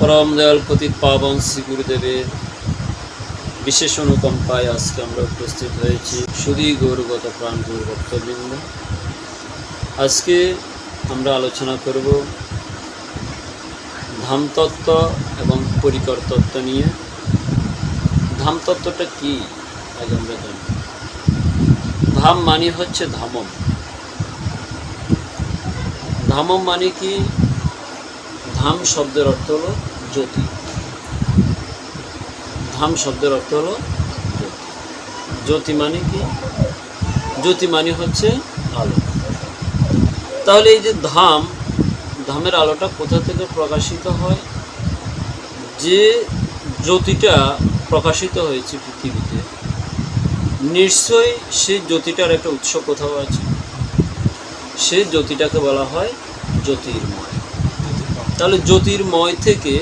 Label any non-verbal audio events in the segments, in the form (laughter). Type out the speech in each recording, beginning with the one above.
পরম দয়াল পতিত পাবন শ্রী গুরুদেবের বিশেষ অনুকম্পায় আজকে আমরা উপস্থিত হয়েছি। শুধুই গৌরগত প্রাণ গুরু ভক্তবৃন্দ। আজকে আমরা আলোচনা করব ধামতত্ত্ব এবং পরিকর তত্ত্ব নিয়ে। ধামতত্ত্বটা কি? আজ আমরা জানি। ধাম মানে হচ্ছে ধামম। ধামম মানে কি? ধাম শব্দের অর্থ হলো জ্যোতি। ধাম শব্দের অর্থ হলো জ্যোতি। মানে কি? জ্যোতি মানে হচ্ছে আলো। তাহলে এই যে ধাম, ধামের আলোটা কোথা থেকে প্রকাশিত হয়? যে জ্যোতিটা প্রকাশিত হয়েছে পৃথিবীতে, নিশ্চয়ই সেই জ্যোতিটার একটা উৎস কোথাও আছে। সেই জ্যোতিটাকে বলা হয় জ্যোতির্ময়। তাহলে জ্যোতির্ময় থেকে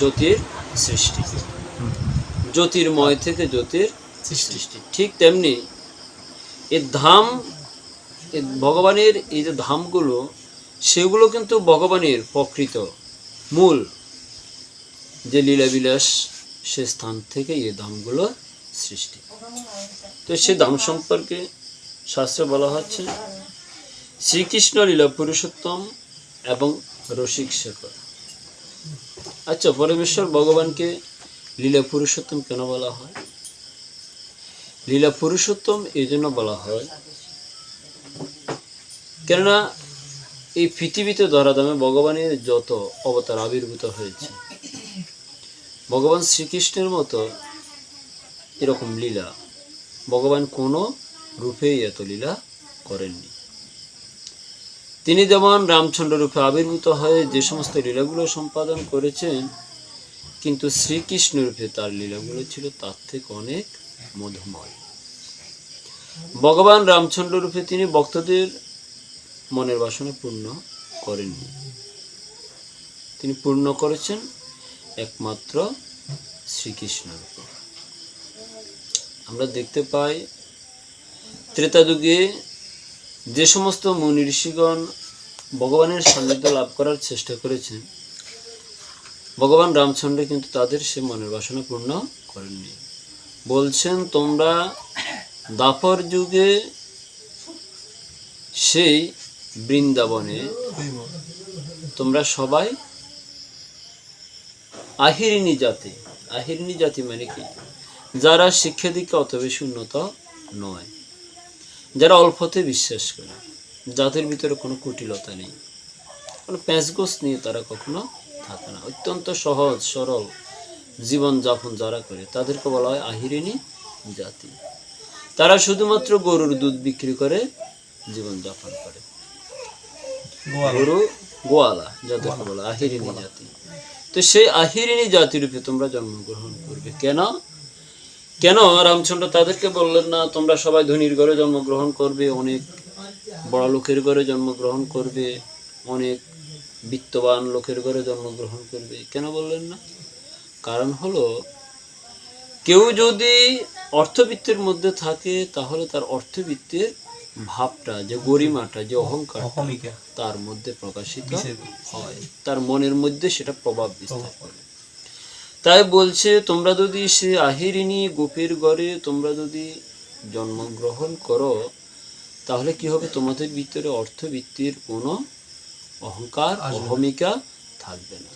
জ্যোতির। সৃষ্টি। জ্যোতির্ময় থেকে জ্যোতির সৃষ্টি। ঠিক তেমনি এই ধাম ভগবানের এই যে ধামগুলো সেগুলো কিন্তু ভগবানের প্রকৃত মূল। যে লীলাবিলাস সে স্থান থেকে এই ধামগুলো সৃষ্টি। তো সে ধাম সম্পর্কে শাস্ত্রে বলা হচ্ছে শ্রীকৃষ্ণ লীলা পুরুষোত্তম এবং রসিক শেখর। আচ্ছা পরমেশ্বর ভগবানকে লীলা পুরুষোত্তম কেন বলা হয়? লীলা পুরুষোত্তম এই জন্য বলা হয়, কেননা এই পৃথিবীতে ধরাধামে ভগবানের যত অবতার আবির্ভূত হয়েছে, ভগবান শ্রীকৃষ্ণের মতো এরকম লীলা ভগবান কোনো রূপেই এত লীলা করেননি। তিনি যেমন রামচন্দ্র রূপে আবির্ভূত হয়ে যে সমস্ত লীলাগুলো সম্পাদন করেছেন, কিন্তু শ্রীকৃষ্ণ রূপে তার লীলাগুলো ছিল তার থেকে অনেক মধুময়। ভগবান রামচন্দ্র রূপে তিনি ভক্তদের মনের বাসনা পূর্ণ করেননি। তিনি পূর্ণ করেছেন একমাত্র শ্রীকৃষ্ণ রূপে আমরা দেখতে পাই ত্রেতা যুগে যে সমস্ত মুনি ঋষিগণ ভগবানের সান্নিধ্য লাভ করার চেষ্টা করেছেন। ভগবান রামচন্দ্র কিন্তু তাদের সে মনের বাসনা পূর্ণ করেননি। বলছেন, তোমরা দাপর যুগে সেই বৃন্দাবনে তোমরা সবাই আহিরিনী জাতি। আহিরিনী জাতি মানে কি? যারা শিক্ষা দিকে অত বেশি উন্নত নয়, যারা অল্পতে বিশ্বাস করে। যাদের ভিতরে কোনো কুটিলতা নেই। কোনো প্যাঁচগোছ নিয়ে তারা কখনো থাকে না। অত্যন্ত সহজ সরল জীবন যাপন যারা করে তাদেরকে বলা হয় আহিরিনী জাতি। তারা শুধুমাত্র গরুর দুধ বিক্রি করে জীবন যাপন করে গরু গোয়ালা যাদেরকে বলা আহিরিনী জাতি। তো সেই আহিরিনী জাতিরূপে তোমরা জন্মগ্রহণ করবে। কেন? কেন? রামচন্দ্র তাদেরকে বললেন না তোমরা সবাই ধনীর ঘরে জন্মগ্রহণ করবে অনেক বড় লোকের ঘরে জন্মগ্রহণ করবে অনেক বিত্তবান লোকের ঘরে জন্মগ্রহণ করবে। কেন বললেন না? কারণ হলো কেউ যদি অর্থবিত্তের মধ্যে থাকে তাহলে তার অর্থবিত্তের ভাবটা যে গরিমাটা যে অহংকার তার মধ্যে প্রকাশিত হয়। তার মনের মধ্যে সেটা প্রভাব বিস্তার করে। তাই বলছে তোমরা যদি সে আহিরিনী গোপের ঘরে তোমরা যদি জন্মগ্রহণ করো তাহলে কি হবে? তোমাদের ভিতরে অর্থবৃত্তির কোনো অহংকার। অহমিকা থাকবে না।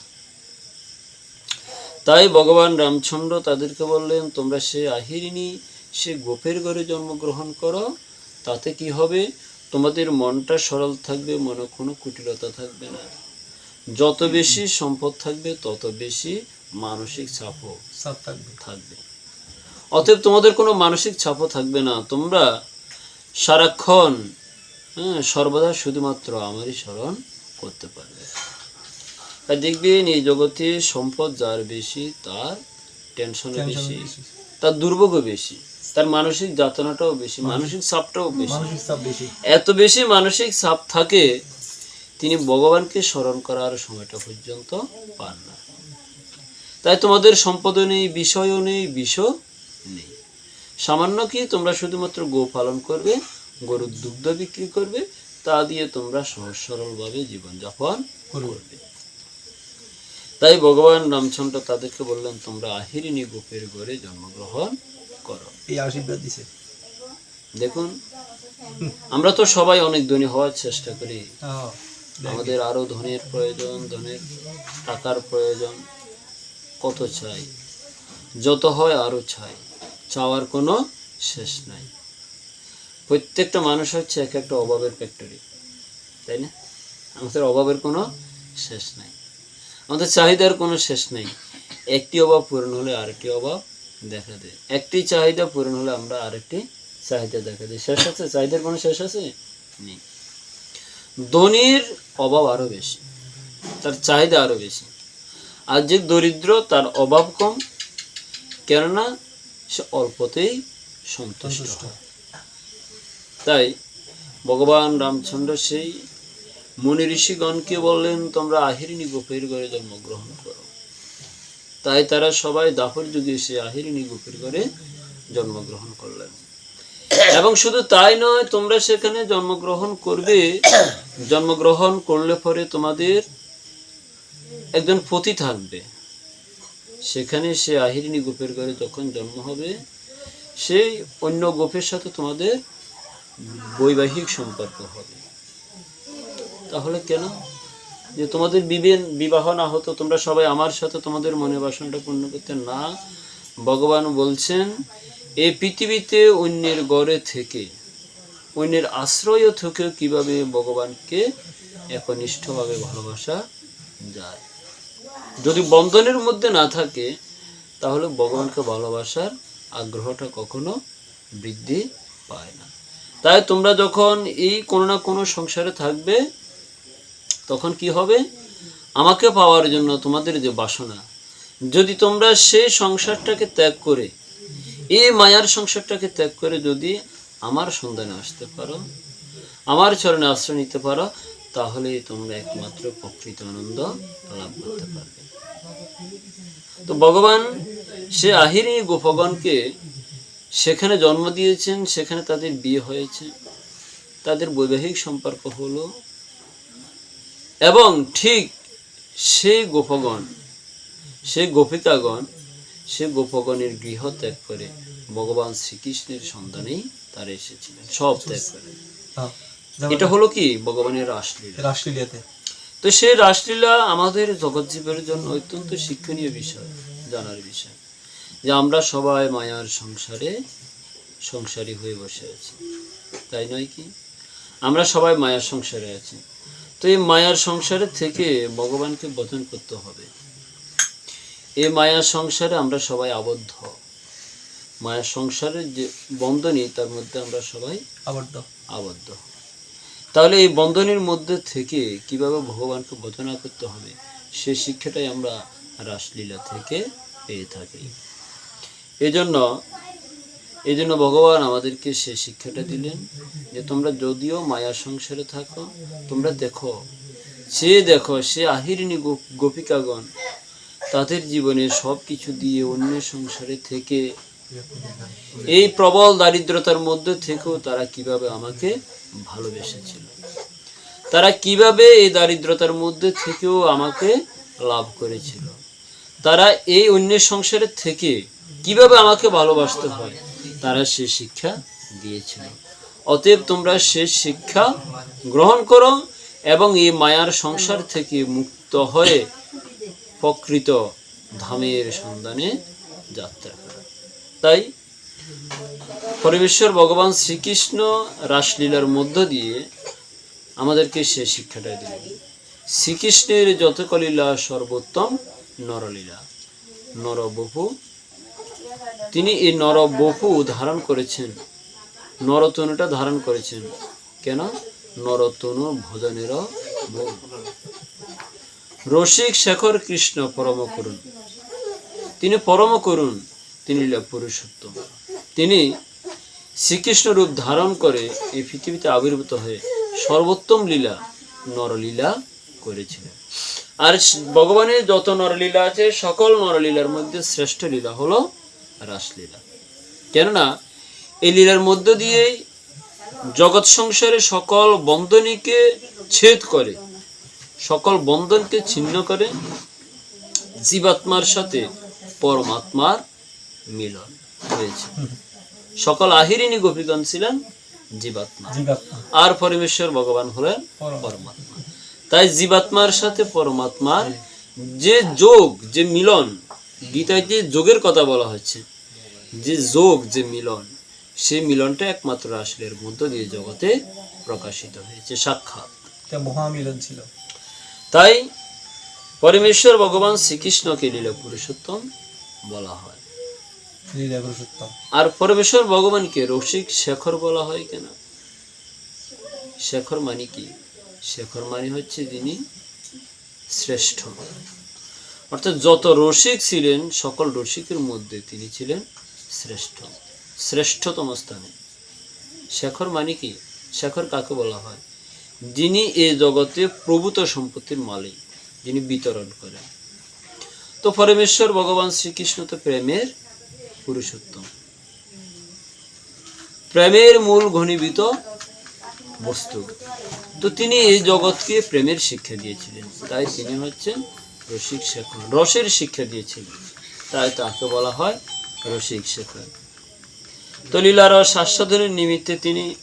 তাই ভগবান রামচন্দ্র তাদেরকে বললেন তোমরা সে আহিরিনী সে গোপের ঘরে জন্মগ্রহণ করো। তাতে কি হবে? তোমাদের মনটা সরল থাকবে মনে কোনো কুটিলতা থাকবে না। যত বেশি সম্পদ থাকবে তত বেশি মানসিক চাপও থাকবে। থাকবে। অতএব তোমাদের কোনো মানসিক চাপও থাকবে না। তোমরা সারাক্ষণ হ্যাঁ সর্বদা শুধুমাত্র আমারই স্মরণ করতে পারবে। তাই দেখবেন এই জগতে সম্পদ যার বেশি তার টেনশনও বেশি। তার দুর্ভোগও বেশি তার মানসিক যাতনাটাও বেশি মানসিক চাপটাও বেশি। এত বেশি মানসিক চাপ থাকে তিনি ভগবানকে স্মরণ করার সময়টা পর্যন্ত পান না। তাই তোমাদের সম্পদও নেই বিষয়ও নেই নেই সামান্য কি তোমরা শুধুমাত্র গো পালন করবে গরুর দুগ্ধ বিক্রি করবে তা দিয়ে তোমরা সহজ সরলভাবে জীবনযাপন করবে। তাই ভগবান রামচন্দ্র তাদেরকে বললেন তোমরা আহিরিনী গোপের ঘরে জন্মগ্রহণ করো। এই আশীর্বাদ দিছে। দেখুন আমরা তো সবাই অনেক ধনী হওয়ার চেষ্টা করি। আমাদের আরও ধনের প্রয়োজন ধনের টাকার প্রয়োজন কত চাই? যত হয় আরও চাই। চাওয়ার কোনো শেষ নাই। প্রত্যেকটা মানুষ হচ্ছে এক একটা অভাবের ফ্যাক্টরি তাই না? আমাদের অভাবের কোনো শেষ নাই। আমাদের চাহিদার কোনো শেষ নেই। একটি অভাব পূরণ হলে আরেকটি অভাব দেখা দেয়। একটি চাহিদা পূরণ হলে আমরা আরেকটি চাহিদা দেখা দিই। শেষ আছে? চাহিদার কোনো শেষ আছে? নেই। ধনীর অভাব আরও বেশি, তার চাহিদা আরও বেশি। আর যে দরিদ্র তার অভাব কম। কেননা সে অল্পতেই সন্তুষ্ট। তাই ভগবান রামচন্দ্র সেই মুনি ঋষিগণকে বললেন তোমরা আহিরিনী গোপের ঘরে জন্মগ্রহণ করো। তাই তারা সবাই দাপর যুগে সে আহিরিনী গোপের ঘরে জন্মগ্রহণ করলেন। এবং শুধু তাই নয় তোমরা সেখানে জন্মগ্রহণ করবে। জন্মগ্রহণ করলে পরে তোমাদের একজন পতি থাকবে। সেখানে সে আহিরিনী গোপের ঘরে যখন জন্ম হবে সেই অন্য গোপের সাথে তোমাদের বৈবাহিক সম্পর্ক হবে। তাহলে কেন? যে তোমাদের বিবেন বিবাহ না হতো, তোমরা সবাই আমার সাথে তোমাদের মনে বাসনটা পূর্ণ করতে না। ভগবান বলছেন এই পৃথিবীতে অন্যের গড়ে থেকে, অন্যের আশ্রয় থেকেও কীভাবে ভগবানকে একনিষ্ঠভাবে ভালোবাসা যায়? যদি বন্ধনের মধ্যে না থাকে, তাহলে ভগবানকে ভালোবাসার আগ্রহটা কখনো বৃদ্ধি পায় না। তাই তোমরা যখন এই কোনো না কোনো সংসারে থাকবে, তখন কি হবে? আমাকে পাওয়ার জন্য তোমাদের যে বাসনা, যদি তোমরা সেই সংসারটাকে ত্যাগ করে, এই মায়ার সংসারটাকে ত্যাগ করে যদি আমার সন্ধানে আসতে পারো, আমার চরণে আশ্রয় নিতে পারো তাহলে তোমরা একমাত্র প্রকৃত আনন্দ লাভ করতে পারবে। তো ভগবান সে আহিনী গোপগণকে সেখানে জন্ম দিয়েছেন সেখানে তাদের বিয়ে হয়েছে। তাদের বৈবাহিক সম্পর্ক হলো এবং ঠিক সেই গোপগণ সেই গোপিকাগণ সে গোপগণের গৃহ ত্যাগ করে ভগবান শ্রীকৃষ্ণের সন্ধানেই তারা এসেছিলেন সব ত্যাগ করে। হ্যাঁ, এটা হলো কি? ভগবানের রাসলীলা। রাসলীলাতে। তো সেই রাসলীলা আমাদের জগৎজীবের জন্য অত্যন্ত শিক্ষণীয় বিষয় জানার বিষয়। যে আমরা সবাই মায়ার সংসারে সংসারী হয়ে বসে আছি। তাই নয় কি? আমরা সবাই মায়ার সংসারে আছি। তো এই মায়ার সংসারে থেকে ভগবানকে বচন করতে হবে। এই মায়ার সংসারে আমরা সবাই আবদ্ধ। মায়ার সংসারের যে বন্ধনী তার মধ্যে আমরা সবাই আবদ্ধ। আবদ্ধ। তাহলে এই বন্ধনের মধ্যে থেকে কীভাবে ভগবানকে বচনা করতে হবে? সে শিক্ষাটাই আমরা রাসলীলা থেকে পেয়ে থাকি। এজন্য এই জন্য ভগবান আমাদেরকে সে শিক্ষাটা দিলেন যে তোমরা যদিও মায়ার সংসারে থাকো, তোমরা দেখো সে দেখো সে আহিরিনী গো- গোপিকাগণ তাদের জীবনে সব কিছু দিয়ে অন্যের সংসারে থেকে এই প্রবল দারিদ্রতার মধ্যে থেকেও তারা কীভাবে আমাকে ভালোবেসেছিল? তারা কীভাবে এই দারিদ্রতার মধ্যে থেকেও আমাকে লাভ করেছিল? তারা এই অন্যের সংসারের থেকে কীভাবে আমাকে ভালোবাসতে হয়? তারা সে শিক্ষা দিয়েছিল। অতএব তোমরা সে শিক্ষা গ্রহণ করো এবং এই মায়ার সংসার থেকে মুক্ত হয়ে প্রকৃত ধামের সন্ধানে যাত্রা তাই পরমেশ্বর ভগবান শ্রীকৃষ্ণ রাসলীলার মধ্য দিয়ে আমাদেরকে সে শিক্ষাটা দিলেন। শ্রীকৃষ্ণের যত কলীলা সর্বোত্তম নরলীলা নরবপু তিনি এই নরবপু ধারণ করেছেন, নরতনুটা ধারণ করেছেন। কেন? নরতনু ভোজনের। রসিক শেখর কৃষ্ণ পরম করুন তিনি পরম করুন তিনি পুরুষোত্তম। তিনি শ্রীকৃষ্ণ রূপ ধারণ করে এই পৃথিবীতে আবির্ভূত হয়ে সর্বোত্তম লীলা নরলীলা করেছিলেন। আর ভগবানের যত নরলীলা আছে, সকল নরলীলার মধ্যে শ্রেষ্ঠ লীলা হলো রাসলীলা। কেননা, এই লীলার মধ্য দিয়েই জগৎ সংসারে সকল বন্ধনীকে ছেদ করে, সকল বন্ধনকে ছিন্ন করে জীবাত্মার সাথে পরমাত্মার মিলন হয়েছে। সকল আহিরিনী গোপীগণ ছিলেন জীবাত্মা। আর পরমেশ্বর ভগবান হলেন পরমাত্মা। তাই জীবাত্মার সাথে পরমাত্মার যে যোগ যে মিলন গীতায় যে যোগের কথা বলা হচ্ছে যে যোগ যে মিলন সেই মিলনটা একমাত্র আসলের মধ্য দিয়ে জগতে প্রকাশিত হয়েছে সাক্ষাৎ। মহামিলন ছিল। তাই পরমেশ্বর ভগবান শ্রীকৃষ্ণকে লীলা পুরুষোত্তম বলা হয়। আর পরমেশ্বর ভগবানকে রসিক শেখর বলা হয় কেন? শেখর মানে কি? শেখর মানে হচ্ছে যিনি শ্রেষ্ঠ। অর্থাৎ যত রসিক ছিলেন, সকল রসিকের মধ্যে তিনি ছিলেন শ্রেষ্ঠ, শ্রেষ্ঠতম স্থানে। শেখর মানে কি? শেখর কাকে বলা হয়? যিনি এই জগতে প্রভূত সম্পত্তির মালিক, যিনি বিতরণ করেন। তো পরমেশ্বর ভগবান শ্রীকৃষ্ণ তো প্রেমের পুরুষোত্তম। প্রেমের মূল ঘনীভূত বস্তু। তো তিনি এই জগৎকে প্রেমের শিক্ষা দিয়েছিলেন। তাই তিনি হচ্ছেন রসিক শেখর। রসের শিক্ষা দিয়েছিলেন। তাই তাকে বলা হয় রসিক শেখর। তো লীলা রস আস্বাদনের নিমিত্তে তিনি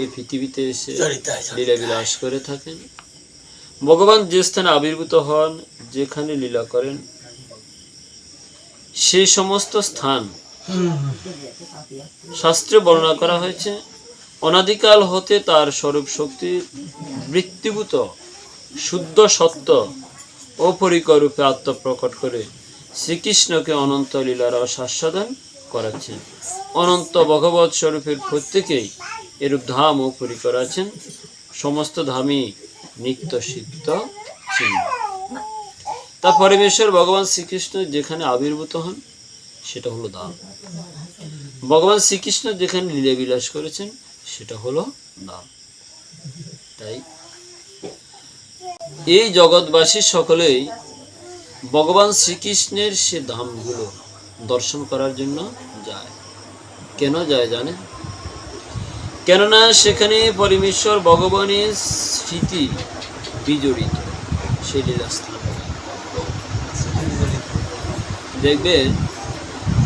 এই পৃথিবীতে এসে লীলা বিলাস করে থাকেন। ভগবান যে স্থানে আবির্ভূত হন যেখানে লীলা করেন সেই সমস্ত স্থান শাস্ত্রে বর্ণনা করা হয়েছে অনাদিকাল হতে তার স্বরূপ শক্তি বৃত্তিভূত শুদ্ধ সত্য অপরিকর রূপে আত্মপ্রকট করে শ্রীকৃষ্ণকে অনন্ত লীলার আস্বাদন করাচ্ছেন। অনন্ত ভগবৎ স্বরূপের প্রত্যেকেই এরূপ ধাম ও পরিকর আছেন সমস্ত ধামই নিত্য সিদ্ধ চিহ্ন। তা পরমেশ্বর ভগবান শ্রীকৃষ্ণ যেখানে আবির্ভূত হন, সেটা হলো ধাম ভগবান শ্রীকৃষ্ণ যেখানে লীলা বিলাস করেছেন, সেটা হলো নাম তাই এই জগৎবাসী সকলেই ভগবান শ্রীকৃষ্ণের সে ধামগুলো দর্শন করার জন্য যায়। কেন যায় জানে কেননা সেখানে পরমেশ্বর ভগবানের স্মৃতি বিজড়িত, সেই লীলাস্থান। দেখবেন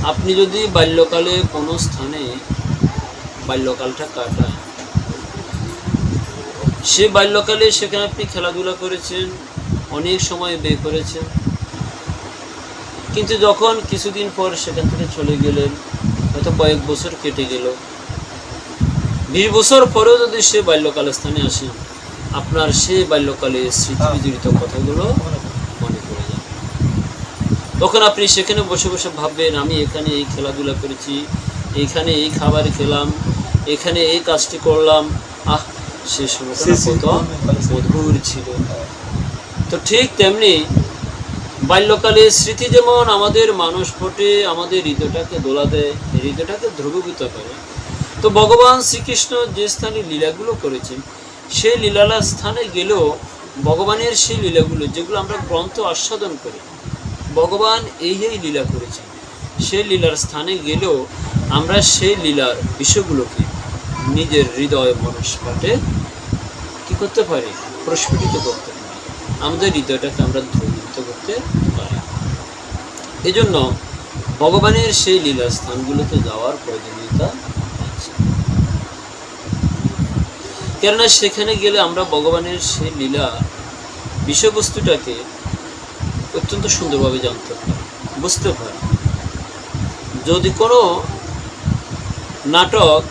আপনি যদি বাল্যকালে কোনো স্থানে বাল্যকালটা কাটান সে বাল্যকালে সেখানে আপনি খেলাধুলা করেছেন অনেক সময় ব্যয় করেছেন কিন্তু যখন কিছুদিন পর সেখান থেকে চলে গেলেন হয়তো কয়েক বছর কেটে গেল বিশ বছর পরেও যদি সে বাল্যকাল স্থানে আসেন আপনার সে বাল্যকালে স্মৃতি বিজড়িত কথাগুলো তখন আপনি সেখানে বসে বসে ভাববেন আমি এখানে এই খেলাধুলা করেছি এইখানে এই খাবার খেলাম এখানে এই কাজটি করলাম। আহ সে সময়টা কত ছিল। মধুর ছিল। তো ঠিক তেমনি বাল্যকালের স্মৃতি যেমন আমাদের মানুষ ফোটে আমাদের হৃদয়টাকে দোলা দেয় হৃদয়টাকে ধ্রুবীভূত করে। তো ভগবান শ্রীকৃষ্ণ যে স্থানে লীলাগুলো করেছেন সেই লীলালা স্থানে গেলেও ভগবানের সেই লীলাগুলো যেগুলো আমরা গ্রন্থ আস্বাদন করি ভগবান এই এই লীলা করেছেন। সেই লীলার স্থানে গেলেও আমরা সেই লীলার বিষয়গুলোকে নিজের হৃদয় মনস্পাটে কি করতে পারি? প্রস্ফুটিত করতে পারি। আমাদের হৃদয়টাকে আমরা ধ্রুবিত করতে পারি। এজন্য ভগবানের সেই লীলা স্থানগুলোতে যাওয়ার প্রয়োজনীয়তা আছে। কেননা সেখানে গেলে আমরা ভগবানের সেই লীলা বিষয়বস্তুটাকে অত্যন্ত সুন্দরভাবে জানতে পারি বুঝতে পারি যদি কোনো নাটক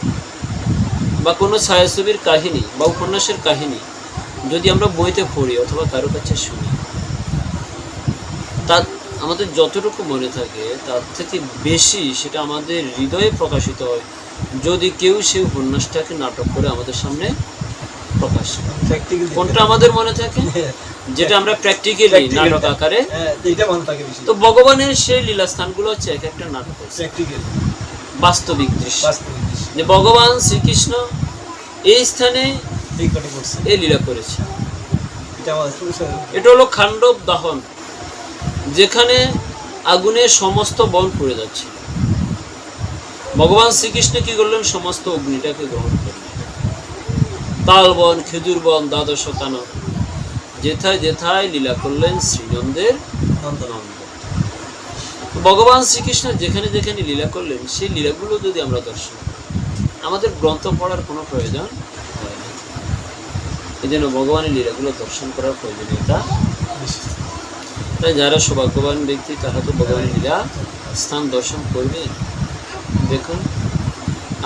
বা কোনো ছায়াছবির কাহিনী বা উপন্যাসের কাহিনী যদি আমরা বইতে পড়ি অথবা কারও কাছে শুনি তার আমাদের যতটুকু মনে থাকে তার থেকে বেশি সেটা আমাদের হৃদয়ে প্রকাশিত হয় যদি কেউ সেই উপন্যাসটাকে নাটক করে আমাদের সামনে প্রকাশ করে। কোনটা আমাদের মনে থাকে? (laughs) যেটা আমরা প্র্যাকটিক্যালি নাটক আকারে হ্যাঁ তো ভগবানের সেই লীলা স্থানগুলো হচ্ছে এক একটা নাটক। বাস্তবিক দৃশ্য। যে ভগবান শ্রীকৃষ্ণ এই স্থানে এই লীলা করেছে। এটা হলো খান্ডব দাহন যেখানে আগুনে সমস্ত বন পুড়ে যাচ্ছে। ভগবান শ্রীকৃষ্ণ কি করলেন? সমস্ত অগ্নিটাকে গ্রহণ করলেন। তাল বন খেজুর বন দ্বাদশ কানন যেথায় যেথায় লীলা করলেন শ্রীনন্দের নন্দন নন্দ ভগবান শ্রীকৃষ্ণ যেখানে যেখানে লীলা করলেন, সেই লীলাগুলো যদি আমরা দর্শন আমাদের গ্রন্থ পড়ার কোনো প্রয়োজন হয় না। এই জন্য ভগবানের লীলাগুলো দর্শন করার প্রয়োজনীয়তা তাই যারা সৌভাগ্যবান ব্যক্তি, তারা তো ভগবানের লীলা স্থান দর্শন করবে। দেখুন,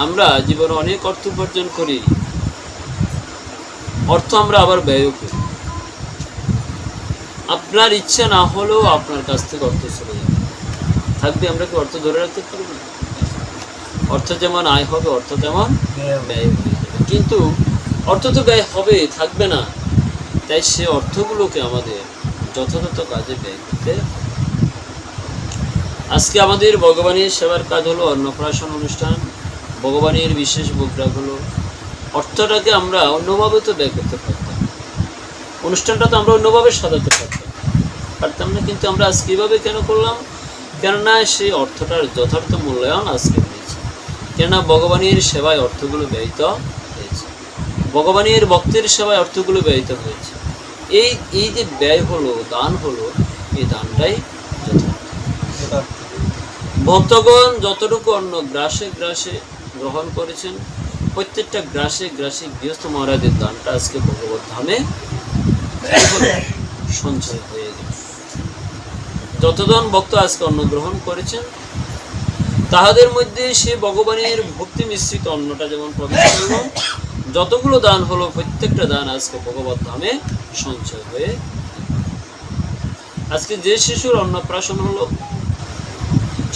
আমরা জীবনে অনেক অর্থ উপার্জন করি। অর্থ আমরা আবার ব্যয়ও করি। আপনার ইচ্ছা না হলেও আপনার কাছ থেকে অর্থ চলে যাবে। থাকবে আমরা কি অর্থ ধরে রাখতে পারব না? অর্থ যেমন আয় হবে অর্থ তেমন ব্যয় হয়ে কিন্তু অর্থ তো ব্যয় হবে থাকবে না। তাই সে অর্থগুলোকে আমাদের যথাযথ কাজে ব্যয় করতে আজকে আমাদের ভগবানের সেবার কাজ হলো অন্নপ্রাশন অনুষ্ঠান। ভগবানের বিশেষ প্রোগ্রাম হলো অর্থটাকে আমরা অন্যভাবে তো ব্যয় করতে পারতাম অনুষ্ঠানটা তো আমরা অন্যভাবে সাজাতে পারতাম পারতাম না কিন্তু আমরা আজকে এভাবে কেন করলাম? কেননা সেই অর্থটার যথার্থ মূল্যায়ন আজকে হয়েছে। কেননা ভগবানের সেবায় অর্থগুলো ব্যয়িত হয়েছে। ভগবানের ভক্তের সেবায় অর্থগুলো ব্যয়িত হয়েছে। এই এই যে ব্যয় হলো, দান হলো, এই দানটাই যথার্থ। ভক্তগণ যতটুকু অন্য গ্রাসে গ্রাসে গ্রহণ করেছেন, প্রত্যেকটা গ্রাসে গ্রাসে গৃহস্থ মহারাজের দানটা আজকে ভগবত ধামে সঞ্চয় হয়ে যতজন ভক্ত আজকে অন্ন গ্রহণ করেছেন, তাহাদের মধ্যে সে ভগবানের ভক্তি মিশ্রিত অন্নটা যেমন যতগুলো দান হলো, প্রত্যেকটা দান আজকে ভগবত ধামে সঞ্চয় হয়ে আজকে যে শিশুর অন্নপ্রাশন হলো,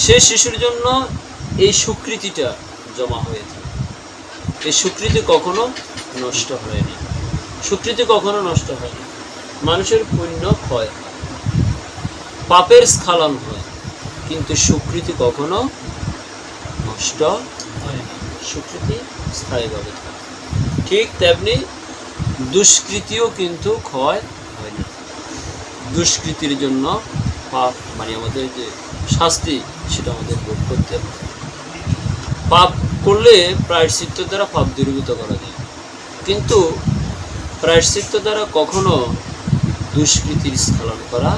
সে শিশুর জন্য এই স্বীকৃতিটা জমা হয়ে থাকে। এই স্বীকৃতি কখনো নষ্ট হয় না। স্বীকৃতি কখনো নষ্ট হয় না। মানুষের পুণ্য ক্ষয় পাপের স্খলন হয়। কিন্তু স্বীকৃতি কখনো নষ্ট হয় না। স্বীকৃতি স্থায়ীভাবে থাকে। ঠিক তেমনি দুষ্কৃতিও কিন্তু ক্ষয় হয় না। দুষ্কৃতির জন্য পাপ মানে আমাদের যে শাস্তি, সেটা আমাদের ভোগ করতে হবে। পাপ করলে প্রায়শ্চিত্ত দ্বারা পাপ দূরীভূত করা যায়। কিন্তু প্রায়শ্চিত্ত দ্বারা কখনো দুষ্কৃতির স্খলন করা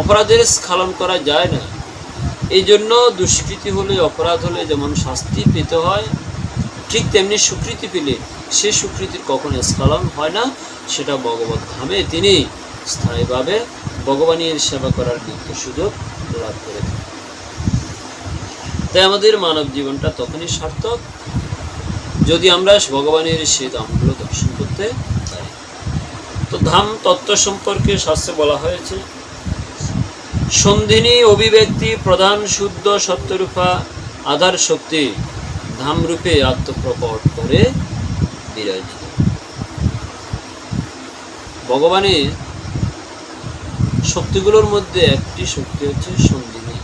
অপরাধের স্খলন করা যায় না। এই জন্য দুষ্কৃতি হলে, অপরাধ হলে যেমন শাস্তি পেতে হয়, ঠিক তেমনি স্বীকৃতি পেলে সে স্বীকৃতির কখনো স্খলন হয় না। সেটা ভগবত ধামে তিনি স্থায়ীভাবে ভগবানের সেবা করার নিত্য সুযোগ লাভ করে তাই আমাদের মানব জীবনটা তখনই সার্থক। যদি আমরা ভগবানের সে ধামগুলো দর্শন করতে পারি তো ধাম তত্ত্ব সম্পর্কে শাস্ত্রে বলা হয়েছে সন্ধিনী অভিব্যক্তি প্রধান শুদ্ধ সত্যরূপা আধার শক্তি ধামরূপে আত্মপ্রকট করে বিরাজিত। ভগবানের শক্তিগুলোর মধ্যে একটি শক্তি হচ্ছে সন্ধিনী।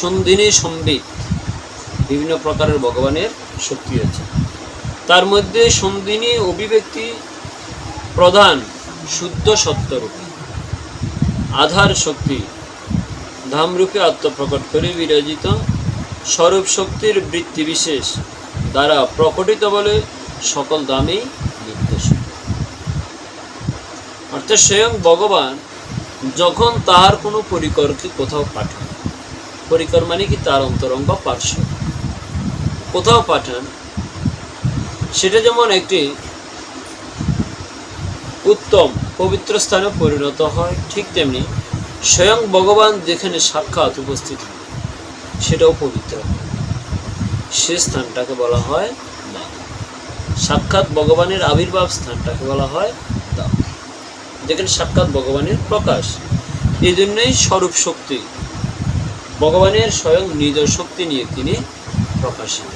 সন্ধিনী সম্বিত বিভিন্ন প্রকারের ভগবানের শক্তি আছে। তার মধ্যে সন্ধিনী অভিব্যক্তি প্রধান শুদ্ধ সত্যরূপে আধার শক্তি ধামরূপে আত্মপ্রকট করে বিরাজিত স্বরূপ শক্তির বৃত্তি বিশেষ দ্বারা প্রকটিত বলে সকল দামেই নির্দেশ। অর্থাৎ স্বয়ং ভগবান যখন তাহার কোনো পরিকরকে কোথাও পাঠান, পরিকর মানে কি? তার অন্তরঙ্গ পার্শ্ব। কোথাও পাঠান, সেটা যেমন একটি উত্তম পবিত্র স্থানে পরিণত হয়, ঠিক তেমনি স্বয়ং ভগবান যেখানে সাক্ষাৎ উপস্থিত সেটাও পবিত্র। সে স্থানটাকে বলা হয় ধাম। সাক্ষাৎ ভগবানের আবির্ভাব স্থানটাকে বলা হয় ধাম। যেখানে সাক্ষাৎ ভগবানের প্রকাশ। এই জন্যই স্বরূপ শক্তি, ভগবানের স্বয়ং নিজ শক্তি নিয়ে তিনি প্রকাশিত।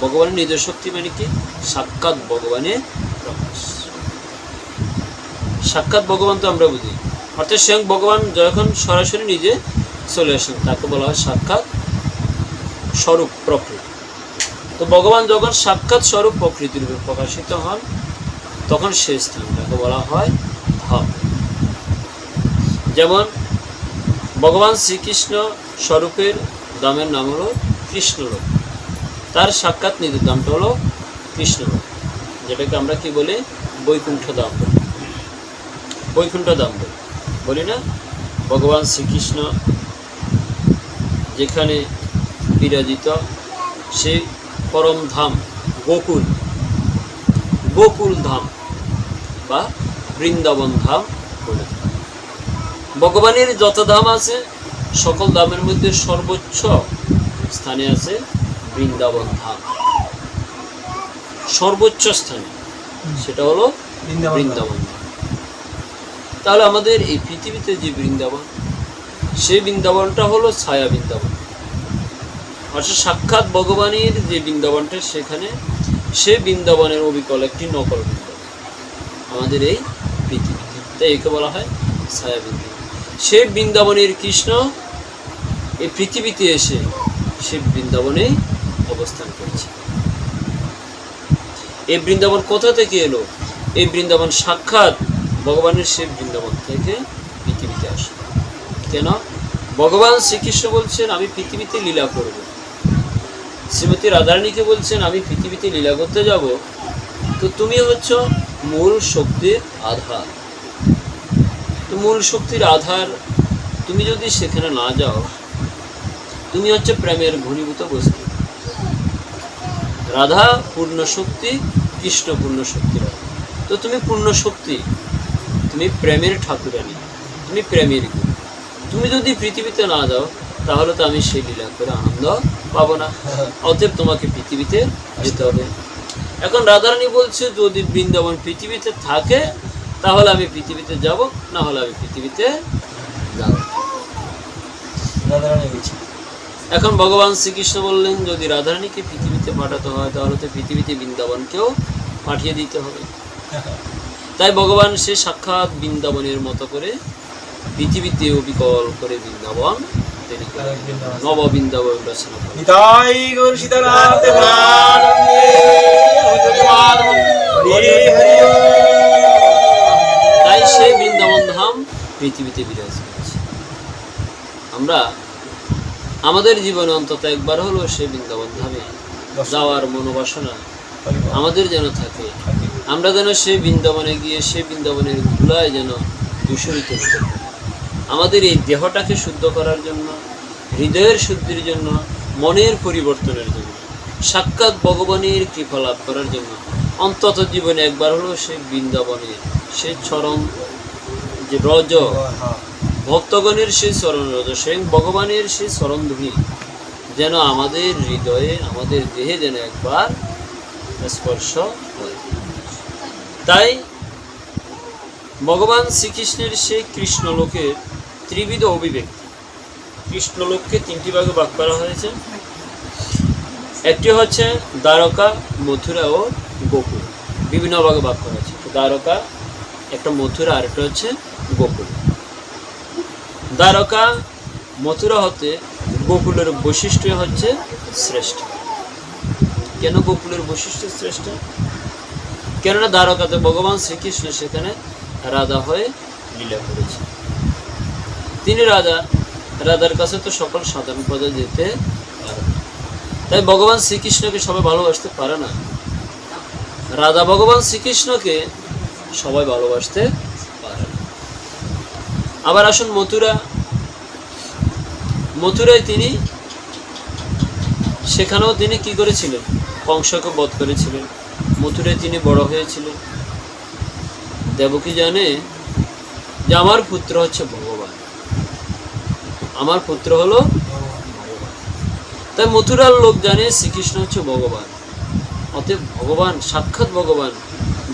ভগবানের নিজ শক্তি মানে কি? সাক্ষাৎ ভগবানের প্রকাশ। সাক্ষাৎ ভগবান তো আমরা বুঝি। অর্থাৎ স্বয়ং ভগবান যখন সরাসরি নিজে চলে আসেন, তাকে বলা হয় সাক্ষাৎ স্বরূপ প্রকৃতি। তো ভগবান যখন সাক্ষাৎ স্বরূপ প্রকৃতির রূপে প্রকাশিত হন, তখন সেই স্থানটাকে বলা হয় ধাম। যেমন ভগবান শ্রীকৃষ্ণ স্বরূপের দামের নাম হলো কৃষ্ণলোক তার সাক্ষাৎ নিজের দামটা হলো কৃষ্ণলোক যেটাকে আমরা কি বলি? বৈকুণ্ঠ দাম বৈকুণ্ঠ দাম বলি। বলি না ভগবান শ্রীকৃষ্ণ যেখানে বিরাজিত সে পরম ধাম গোকুল গোকুল ধাম বা বৃন্দাবন ধাম বলে। ভগবানের যত ধাম আছে সকল ধামের মধ্যে সর্বোচ্চ স্থানে আছে বৃন্দাবন ধাম। সর্বোচ্চ স্থানে সেটা হলো বৃন্দাবন। তাহলে আমাদের এই পৃথিবীতে যে বৃন্দাবন, সেই বৃন্দাবনটা হলো ছায়া বৃন্দাবন। অর্থাৎ সাক্ষাৎ ভগবানের যে বৃন্দাবনটা সেখানে সে বৃন্দাবনের অবিকল একটি নকল বৃন্দাবন আমাদের এই পৃথিবীতে। তাই একে বলা হয় ছায়া বৃন্দাবন। সে বৃন্দাবনের কৃষ্ণ এই পৃথিবীতে এসে সে বৃন্দাবনে অবস্থান করছে। এই বৃন্দাবন কোথা থেকে এলো? এই বৃন্দাবন সাক্ষাৎ ভগবানের সে বৃন্দাবন থেকে পৃথিবীতে আসে। কেন? ভগবান শ্রীকৃষ্ণ বলছেন, আমি পৃথিবীতে লীলা করব। শ্রীমতী রাধারানীকে বলছেন, আমি পৃথিবীতে লীলা করতে যাব। তো তুমি হচ্ছ মূল শক্তির আধার। তো মূল শক্তির আধার তুমি যদি সেখানে না যাও, তুমি হচ্ছে প্রেমের ঘনীভূত বস্তু। রাধা পূর্ণ শক্তি কৃষ্ণ পূর্ণ শক্তি তো তুমি পূর্ণ শক্তি তুমি প্রেমের ঠাকুরানি তুমি প্রেমের গুরু। তুমি যদি পৃথিবীতে না যাও তাহলে তো আমি সেই লীলা করে আনন্দ পাবো না। অতএব তোমাকে পৃথিবীতে যেতে হবে। এখন রাধারানী বলছে যদি বৃন্দাবন পৃথিবীতে থাকে তাহলে আমি পৃথিবীতে যাব না হলে আমি পৃথিবীতে যাব। এখন ভগবান শ্রীকৃষ্ণ বললেন যদি রাধারানীকে পৃথিবীতে পাঠাতে হয় তাহলে তো পৃথিবীতে বৃন্দাবনকেও পাঠিয়ে দিতে হবে। (laughs) তাই ভগবান সে সাক্ষাৎ বৃন্দাবনের মতো করে পৃথিবীতে অবিকল করে বৃন্দাবন। নব বৃন্দাবন রচনা তাই সে বৃন্দাবন ধাম পৃথিবীতে বিরাজ করছে। আমরা আমাদের জীবনে অন্তত একবার হলো সেই বৃন্দাবন ধামে যাওয়ার মনোবাসনা আমাদের যেন থাকে। আমরা যেন সেই বৃন্দাবনে গিয়ে, সে বৃন্দাবনের ধুলায় যেন দূষণিত আমাদের এই দেহটাকে শুদ্ধ করার জন্য, হৃদয়ের শুদ্ধির জন্য, মনের পরিবর্তনের জন্য, সাক্ষাৎ ভগবানের কৃপা লাভ করার জন্য, অন্তত জীবনে একবার হলো সে বৃন্দাবনে, সে চরম যে রজ, ভক্তগণের সেই চরণ রজ, স্বয়ং ভগবানের সেই চরণ ধুলি, যেন আমাদের হৃদয়ে, আমাদের দেহে যেন একবার স্পর্শ তাই ভগবান শ্রীকৃষ্ণের সেই কৃষ্ণলোকের ত্রিবিধ অভিব্যক্তি। কৃষ্ণলোককে তিনটি ভাগে ভাগ করা হয়েছে। একটি হচ্ছে দ্বারকা, মথুরা ও গোকুল। বিভিন্ন ভাগে ভাগ করা হয়েছে। দ্বারকা, একটা মথুরা আর একটা হচ্ছে গোকুল। দ্বারকা, মথুরা হতে গোকুলের বৈশিষ্ট্য হচ্ছে শ্রেষ্ঠ। কেন গোকুলের বৈশিষ্ট্য শ্রেষ্ঠ? কেননা দ্বারকাতে ভগবান শ্রীকৃষ্ণ সেখানে রাধা হয়ে লীলা করেছে তিনি রাজা রাধার কাছে তো সকল সাধারণ পদে যেতে পারে। তাই ভগবান শ্রীকৃষ্ণকে সবাই ভালোবাসতে পারে না। রাধা ভগবান শ্রীকৃষ্ণকে সবাই ভালোবাসতে পারে না। আবার আসুন মথুরা। মথুরায় তিনি, সেখানেও তিনি কি করেছিলেন? কংসকে বধ করেছিলেন। মথুরায় তিনি বড় হয়েছিলেন দেবকী জানে যে আমার পুত্র হচ্ছে ভগবান। আমার পুত্র হলো তাই মথুরার লোক জানে শ্রীকৃষ্ণ হচ্ছে ভগবান। অতএব ভগবান, সাক্ষাৎ ভগবান,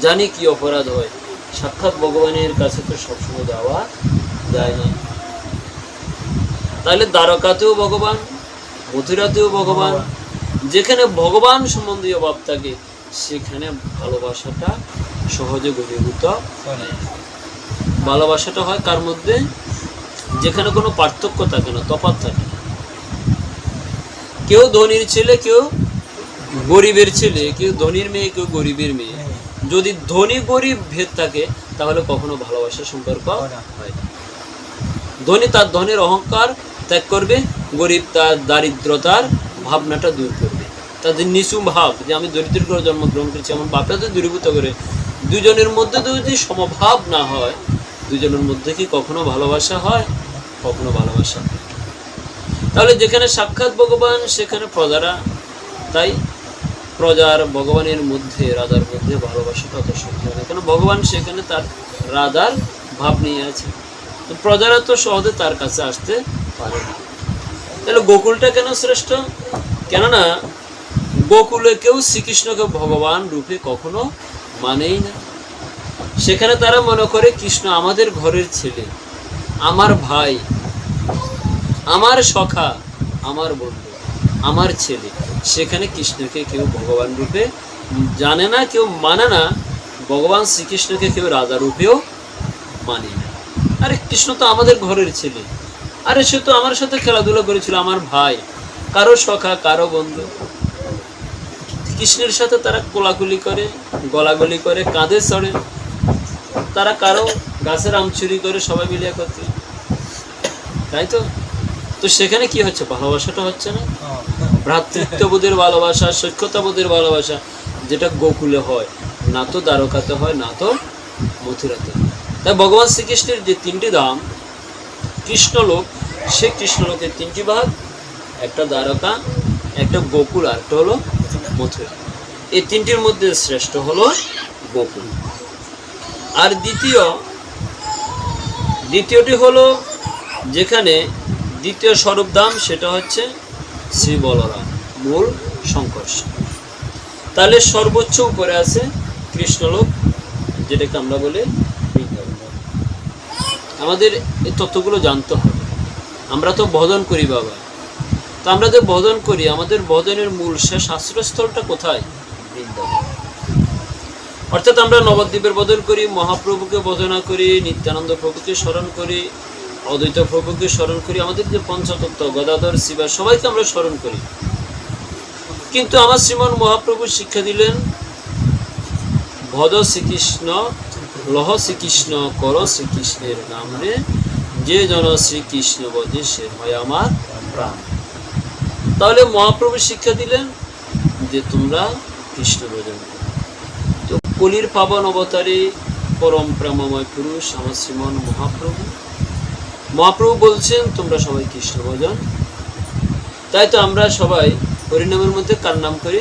জানি কি অপরাধ হয়। সাক্ষাৎ ভগবানের কাছে তো সবসময় যাওয়া যায় না। তাহলে দ্বারকাতেও ভগবান, মথুরাতেও ভগবান, যেখানে ভগবান সম্বন্ধীয় ভাব থাকে সেখানে ভালোবাসাটা সহজে গভীভূত ভালোবাসাটা হয় কার মধ্যে? যেখানে কোনো পার্থক্য থাকে না তফাৎ থাকে না। কেউ ধনীর ছেলে কেউ গরিবের ছেলে কেউ ধনীর মেয়ে কেউ গরিবের মেয়ে। যদি ধনী গরিব ভেদ থাকে তাহলে কখনো ভালোবাসার সম্পর্ক হয় ধনী তার ধনের অহংকার ত্যাগ করবে গরিব তার দারিদ্রতার ভাবনাটা দূর করবে। তাদের নিচু ভাব যে আমি দরিদ্র করে জন্মগ্রহণ করেছি, আমার বাপটাতে দূরীভূত করে। দুজনের মধ্যে তো যদি সমভাব না হয়, দুজনের মধ্যে কি কখনো ভালোবাসা হয়? কখনো ভালোবাসা তাহলে যেখানে সাক্ষাৎ ভগবান, সেখানে প্রজারা। তাই প্রজার ভগবানের মধ্যে, রাজার মধ্যে ভালোবাসাটা অত সহ্য হয় কেন? ভগবান সেখানে তার রাজার ভাব নিয়ে আছে। তো প্রজারা তো সহজে তার কাছে আসতে পারে না। তাহলে গোকুলটা কেন শ্রেষ্ঠ? কেননা গোকুলে কেউ শ্রীকৃষ্ণকে ভগবান রূপে কখনো মানেই না। সেখানে তারা মনে করে, কৃষ্ণ আমাদের ঘরের ছেলে, আমার ভাই, আমার সখা, আমার বন্ধু, আমার ছেলে। সেখানে কৃষ্ণকে কেউ ভগবান রূপে জানে না, কেউ মানে না। ভগবান শ্রীকৃষ্ণকে কেউ রাজা রূপেও মানে না। আরে, কৃষ্ণ তো আমাদের ঘরের ছেলে। আরে, সে তো আমার সাথে খেলাধুলা করেছিল, আমার ভাই, কারও সখা, কারও বন্ধু। কৃষ্ণের সাথে তারা কোলাকুলি করে, গলাগলি করে, কাঁধে চড়ে তারা কারও গাছের আম চুরি করে সবাই মিলে একত্রে। তাই তো? তো সেখানে কি হচ্ছে? ভালোবাসাটা হচ্ছে না? ভ্রাতৃত্ববোধের ভালোবাসা সৈক্যতাবোধের ভালোবাসা, যেটা গোকুলে হয়, না তো দ্বারকাতে হয়, না তো মথুরাতে। তাই ভগবান শ্রীকৃষ্ণের যে তিনটি ধাম, কৃষ্ণলোক, সে কৃষ্ণলোকের তিনটি ভাগ, একটা দ্বারকা, একটা গোকুল, আর একটা হলো মথুরা এই তিনটির মধ্যে শ্রেষ্ঠ হলো গোকুল আর দ্বিতীয়, দ্বিতীয়টি হলো যেখানে দ্বিতীয় স্বরূপ ধাম সেটা হচ্ছে শ্রী বলরাম, মূল সংকর্ষ তাহলে সর্বোচ্চ উপরে আছে কৃষ্ণলোক, যেটাকে আমরা বলি আমাদের এই তথ্যগুলো জানতে হবে। আমরা তো ভজন করি বাবা। তো আমরা যে ভজন করি, আমাদের ভজনের মূল শেষ আশ্রয়স্থলটা কোথায়? অর্থাৎ আমরা নবদ্বীপের বদল করি, মহাপ্রভুকে বদনা করি, নিত্যানন্দ প্রভুকে স্মরণ করি, অদ্বৈত প্রভুকে স্মরণ করি, আমাদের যে পঞ্চতত্ত্ব, গদাধর, শিবা, সবাইকে আমরা স্মরণ করি। কিন্তু আমার শ্রীমন মহাপ্রভু শিক্ষা দিলেন ভদ শ্রীকৃষ্ণ, লহ শ্রীকৃষ্ণ, কর শ্রীকৃষ্ণের নাম রে, যে জন শ্রীকৃষ্ণ বজে সে হয় আমার প্রাণ। তাহলে মহাপ্রভু শিক্ষা দিলেন যে তোমরা কৃষ্ণ ভজন তো কলির পাবন অবতারে পরম প্রেমময় পুরুষ, আমার শ্রীমন মহাপ্রভু। মহাপ্রভু বলছেন, তোমরা সবাই কৃষ্ণ ভজন। তাই তো আমরা সবাই হরিনামের মধ্যে কার নাম করি?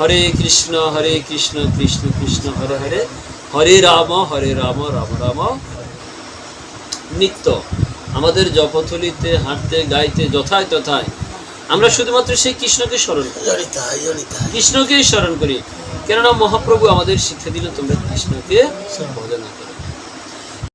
হরে কৃষ্ণ হরে কৃষ্ণ কৃষ্ণ কৃষ্ণ, হরে হরে। হরে রাম হরে রাম রাম রাম। নিত্য। আমাদের জপথলিতে, হাঁটতে, গাইতে, যথায় তথায় আমরা শুধুমাত্র সেই কৃষ্ণকে স্মরণ করি। কৃষ্ণকেই স্মরণ করি। কেননা মহাপ্রভু আমাদের শিক্ষা দিল তোমরা কৃষ্ণকে ভজনা।